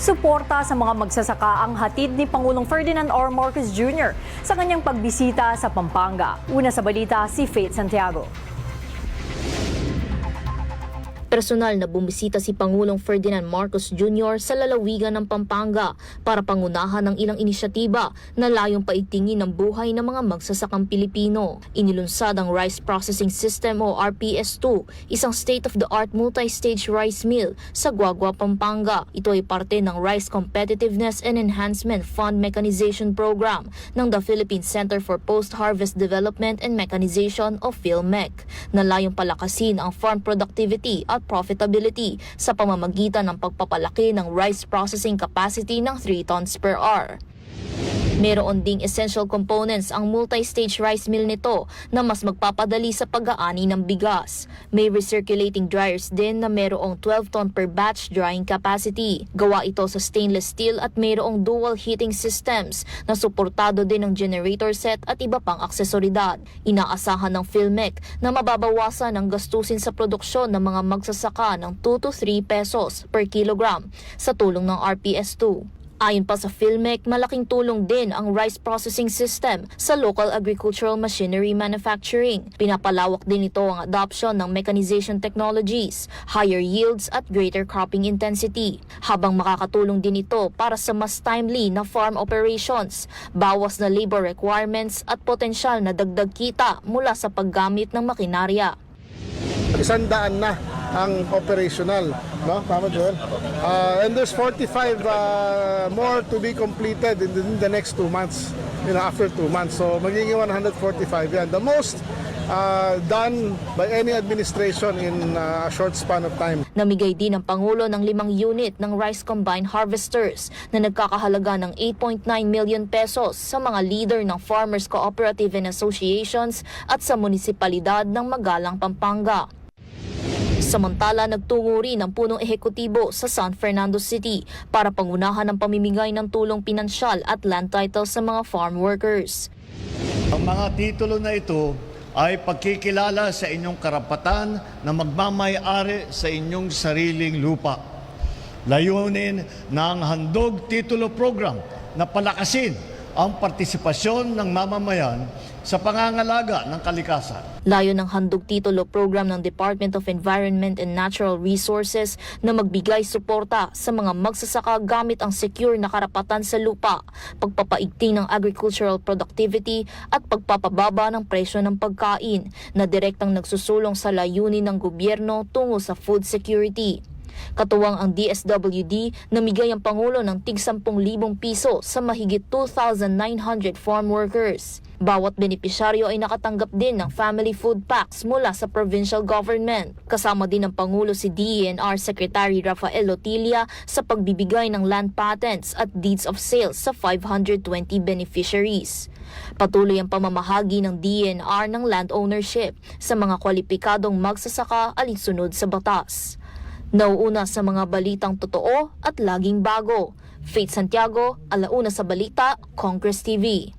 Suporta sa mga magsasaka ang hatid ni Pangulong Ferdinand R. Marcos Jr. sa kanyang pagbisita sa Pampanga. Una sa balita, si Faith Santiago. Personal na bumisita si Pangulong Ferdinand Marcos Jr. sa lalawigan ng Pampanga para pangunahan ng ilang inisyatiba na layong paigtingin ng buhay ng mga magsasakang Pilipino. Inilunsad ang Rice Processing System o RPS-2, isang state-of-the-art multi-stage rice mill sa Guagua, Pampanga. Ito ay parte ng Rice Competitiveness and Enhancement Fund Mechanization Program ng the Philippine Center for Post-Harvest Development and Mechanization o PhilMec na layong palakasin ang farm productivity at profitability sa pamamagitan ng pagpapalaki ng rice processing capacity ng 3 tons per hour. Meron ding essential components ang multi-stage rice mill nito na mas magpapadali sa pag-aani ng bigas. May recirculating dryers din na merong 12 ton per batch drying capacity. Gawa ito sa stainless steel at mayroong dual heating systems na suportado din ng generator set at iba pang aksesoridad. Inaasahan ng PhilMec na mababawasan ang gastusin sa produksyon ng mga magsasaka ng 2 to 3 pesos per kilogram sa tulong ng RPS-2. Ayon pa sa PhilMec, malaking tulong din ang rice processing system sa local agricultural machinery manufacturing. Pinapalawak din ito ang adoption ng mechanization technologies, higher yields at greater cropping intensity. Habang makakatulong din ito para sa mas timely na farm operations, bawas na labor requirements at potensyal na dagdag kita mula sa paggamit ng makinarya. isang daan na ang operational, no? Tama, Joel? Uh, and there's 45 uh, more to be completed in the, in the next two months, you know, after two months. So, magiging 145 yan. The most uh, done by any administration in uh, a short span of time. Namigay din ng Pangulo ng limang unit ng rice combine harvesters na nagkakahalaga ng 8.9 million pesos sa mga leader ng farmers cooperative and associations at sa munisipalidad ng Magalang, Pampanga. Samantala, nagtungo rin ang punong ehekutibo sa San Fernando City para pangunahan ang pamimigay ng tulong pinansyal at land title sa mga farm workers. Ang mga titulo na ito ay pagkikilala sa inyong karapatan na magmamayari sa inyong sariling lupa. Layunin ng Handog Titulo Program na palakasin ang partisipasyon ng mamamayan sa pangangalaga ng kalikasan. Layo ng handog titulo program ng Department of Environment and Natural Resources na magbigay suporta sa mga magsasaka gamit ang secure na karapatan sa lupa, pagpapaigting ng agricultural productivity at pagpapababa ng presyo ng pagkain na direktang nagsusulong sa layunin ng gobyerno tungo sa food security. Katuwang ang DSWD, namigay ang Pangulo ng tig 10,000 piso sa mahigit 2,900 farm workers. Bawat benepisyaryo ay nakatanggap din ng family food packs mula sa provincial government. Kasama din ng Pangulo si DENR Secretary Rafael Lotilia sa pagbibigay ng land patents at deeds of sales sa 520 beneficiaries. Patuloy ang pamamahagi ng DENR ng land ownership sa mga kwalipikadong magsasaka alinsunod sa batas. Nauuna sa mga balitang totoo at laging bago. Faith Santiago, Alauna sa Balita, Congress TV.